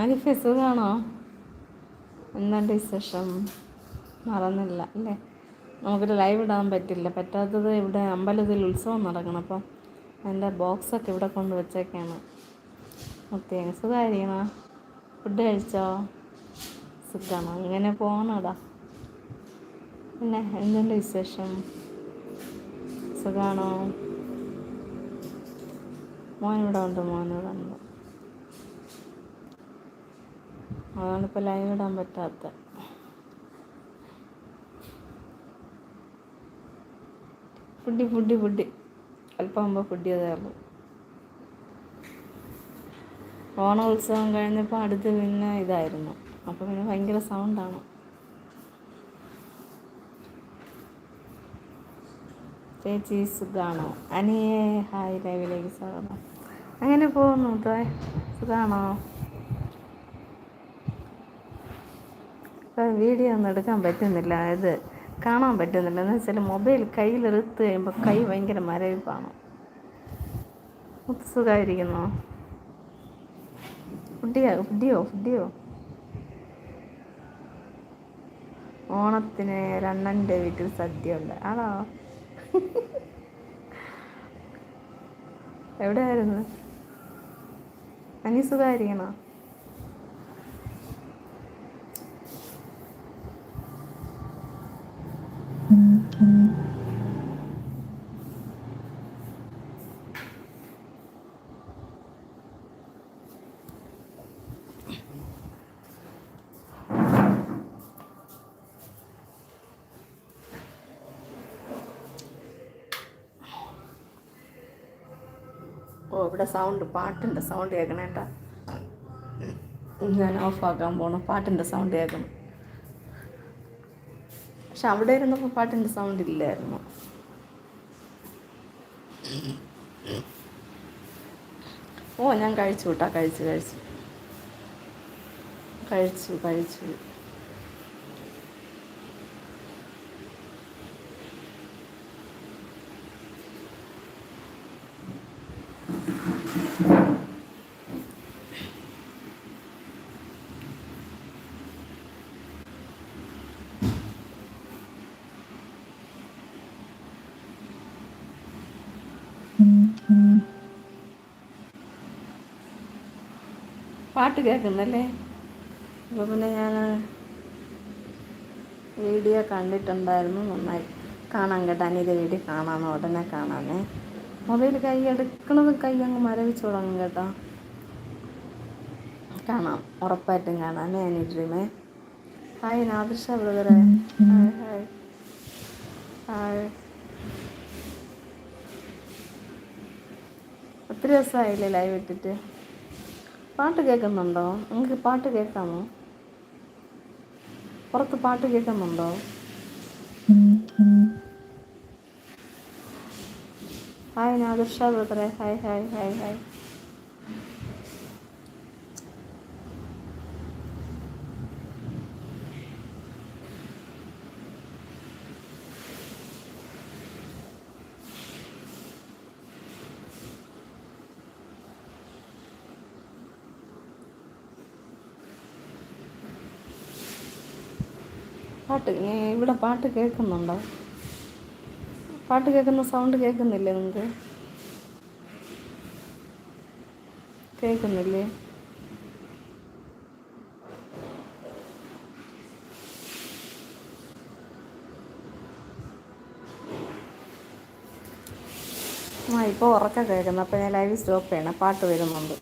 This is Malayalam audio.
ആരിഫെ സുഖമാണോ എന്തുണ്ട് വിശേഷം? മറന്നില്ല അല്ലേ? നമുക്കൊരു ലൈവ് ഇടാൻ പറ്റില്ല. പറ്റാത്തത് ഇവിടെ അമ്പലത്തിൽ ഉത്സവം നടക്കണം. അപ്പം എന്റെ ബോക്സൊക്കെ ഇവിടെ കൊണ്ട് വെച്ചേക്കാണ്. മുത്തിയങ്ങ് സുഖമായിരിക്കണ? ഫുഡ് കഴിച്ചോ? സുഖമാണോ? ഇങ്ങനെ പോകണടാ പിന്നെ എന്തുണ്ട് വിശേഷം? സുഖമാണോ മോനിവിടെ ഉണ്ട് മോനിവിടെ ഉണ്ട്. അതാണ് ഇപ്പോൾ ലൈവ് ഇടാൻ പറ്റാത്ത. Foodie foodie foodie. അല്പം മുമ്പ് ഫുഡ് ചെയ്തേ ഉള്ളൂ. ഓണോത്സവം കഴിഞ്ഞപ്പോൾ അടുത്ത് പിന്നെ ഇതായിരുന്നു. അപ്പോൾ പിന്നെ ഭയങ്കര സൗണ്ടാണ് ചേച്ചി സുഖാണോ? അനിയേ ഹായ് ലൈവിലേക്ക് സ്വാഗതം. അങ്ങനെ പോകുന്നു തോയ് സുഖാണോ? ഇപ്പം വീഡിയോ ഒന്നും എടുക്കാൻ പറ്റുന്നില്ല. ഇത് കാണാൻ പറ്റുന്നില്ല. എന്ന് വെച്ചാൽ മൊബൈൽ കയ്യിലെടുത്ത് കഴിയുമ്പോൾ കൈ ഭയങ്കര മരവിപ്പാണ്. സുഖമായിരിക്കുന്നോ ഫുഡിയോ ഫുഡിയോ ഫുഡിയോ ഓണത്തിന് രണ്ണന്റെ വീട്ടിൽ സദ്യ ഉണ്ട് ആണോ? എവിടെയായിരുന്നു? അനി സുഖമായിരിക്കണോ ഓ ഇവിടെ സൗണ്ട് പാട്ടിന്റെ സൗണ്ട് കേൾക്കണേണ്ട ഞാൻ ഓഫാക്കാൻ പോണം പാട്ടിന്റെ സൗണ്ട് കേൾക്കണം പക്ഷെ അവിടെ ഇരുന്നപ്പോൾ പാട്ടിന്റെ സൗണ്ട് ഇല്ലായിരുന്നു. ഓ ഞാൻ കഴിച്ചു കൂട്ടാ കഴിച്ചു കഴിച്ചു. കഴിച്ചു കഴിച്ചു. പാട്ട് കേൾക്കുന്നല്ലേ? അപ്പോൾ പിന്നെ ഞാൻ വീഡിയോ കണ്ടിട്ടുണ്ടായിരുന്നു. നന്നായി കാണാൻ കേട്ടോ. അനിയുടെ വീഡിയോ കാണാമെന്ന് ഉടനെ കാണാമേ. മൊബൈൽ കൈ എടുക്കണത് കൈ അങ്ങ് മരവിച്ച് തുടങ്ങും കേട്ടോ. കാണാം. ഉറപ്പായിട്ടും കാണാമേ അനി ഡ്രീമേ? ഹായ് നാദൃശ ബ്രദറെ. Hi hi. ഹായ്. ഒത്തിരി ദിവസമായില്ലേ ലൈവ് ഇട്ടിട്ട്. പാട്ട് കേൾക്കുന്നുണ്ടോ? നിങ്ങൾക്ക് പാട്ട് കേൾക്കാമോ? പുറത്ത് പാട്ട് കേൾക്കുന്നുണ്ടോ? ഹായ് നാദർഷ ബ്രദറെ ഹായ് ഹായ് ഹായ് ഹായ് പാട്ട് ഇവിടെ പാട്ട് കേൾക്കുന്നുണ്ടോ? പാട്ട് കേൾക്കുന്ന സൗണ്ട് കേൾക്കുന്നില്ലേ നിങ്ങൾക്ക് കേൾക്കുന്നില്ലേ? ആ ഇപ്പോൾ ഉറക്കം കേൾക്കുന്നു. അപ്പോൾ ഞാൻ ലൈവ് സ്റ്റോപ്പ് ചെയ്യണം. പാട്ട് വരുന്നുണ്ട്.